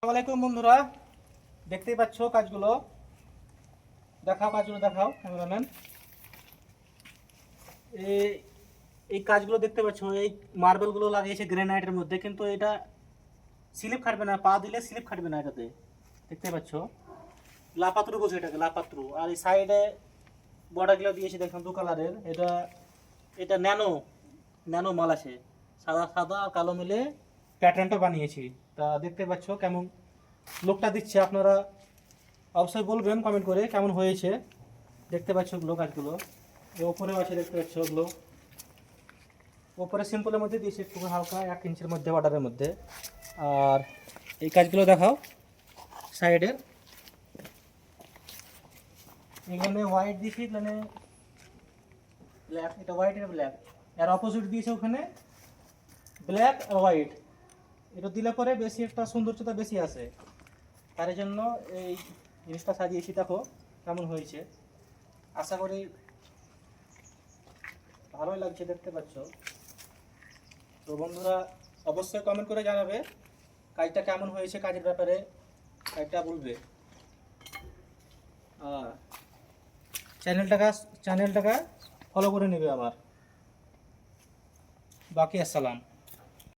আসসালামু আলাইকুম বন্ধুরা। দেখতেই পাচ্ছ কাজগুলো। দেখাও কাজগুলো, দেখাও ক্যামেরাম্যান। এই কাজগুলো দেখতে পাচ্ছ, এই মার্বেলগুলো লাগিয়েছে গ্রেনাইটের মধ্যে, কিন্তু এটা স্লিপ খাটবে না, পা দিলে স্লিপ খাটবে না এটাতে। দেখতে পাচ্ছ। লাপাত্রু বলছে এটাকে, লাপাত্রু। আর এই সাইডে বর্ডারগুলো দিয়েছে, দেখুন, দু কালারের। এটা এটা ন্যানো ন্যানো মাল আছে। সাদা সাদা কালো মিলে প্যাটার্নটা বানিয়েছি। তা দেখতে পাচ্ছ কেমন লোকটা দিচ্ছে। আপনারা অবশ্যই বলবেন কমেন্ট করে কেমন হয়েছে। দেখতে পাচ্ছ ওগুলো কাজগুলো ওপরেও আছে, দেখতে পাচ্ছ ওগুলো ওপরে সিম্পলের মধ্যে দিয়েছি একটু হালকা এক ইঞ্চের মধ্যে অর্ডারের মধ্যে। আর এই কাজগুলো দেখাও সাইডের এখানে হোয়াইট দিয়েছি এখানে ব্ল্যাক এটা হোয়াইট এটা ব্ল্যাক এর অপোজিট দিয়েছে ওখানে ব্ল্যাক আর হোয়াইট এটা দিলে পরে বেশি একটা সৌন্দর্যতা বেশি আসে তার জন্য এই জিনিসটা সাজিয়েছি, দেখো কেমন হয়েছে। আশা করি ভালোই লাগছে, দেখতে পাচ্ছ। তো বন্ধুরা, অবশ্যই কমেন্ট করে জানাবে, কাজটা কেমন হয়েছে কাজের ব্যাপারে, কাজটা বলবে। আর চ্যানেলটাকে চ্যানেলটাকে ফলো করে নেবে আবার। বাকি, আসসালাম।